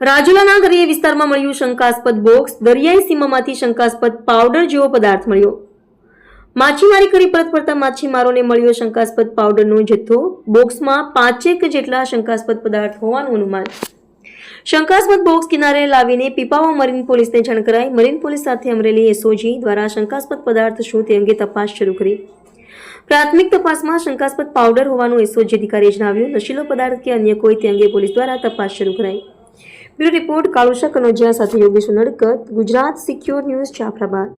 રાજુલાના દરિયાઈ વિસ્તારમાં મળ્યું શંકાસ્પદ બોક્સ, દરિયાઈ સીમામાંથી શંકાસ્પદ પાવડર જેવો પદાર્થ મળ્યો. માછીમારી કરી પરત ફરતા માછીમારોને મળ્યો શંકાસ્પદ પાવડરનો જથ્થો. બોક્સમાં પાંચેક જેટલા શંકાસ્પદ પદાર્થ હોવાનું અનુમાન. શંકાસ્પદ બોક્સ કિનારે લાવીને પીપાવા મરીન પોલીસને જાણ કરાઈ. મરીન પોલીસ સાથે અમરેલી એસઓજી દ્વારા શંકાસ્પદ પદાર્થ શું તે અંગે તપાસ શરૂ કરી. પ્રાથમિક તપાસમાં શંકાસ્પદ પાવડર હોવાનું એસઓજી અધિકારીએ જણાવ્યું. નશીલો પદાર્થ કે અન્ય કોઈ તે અંગે પોલીસ દ્વારા તપાસ શરૂ કરાઈ. બ્યુરો રિપોર્ટ કાળુશા કનોજિયા સાથે યોગેશ નડકત ગુજરાત સિક્યોર ન્યૂઝ જાફરાબાદ.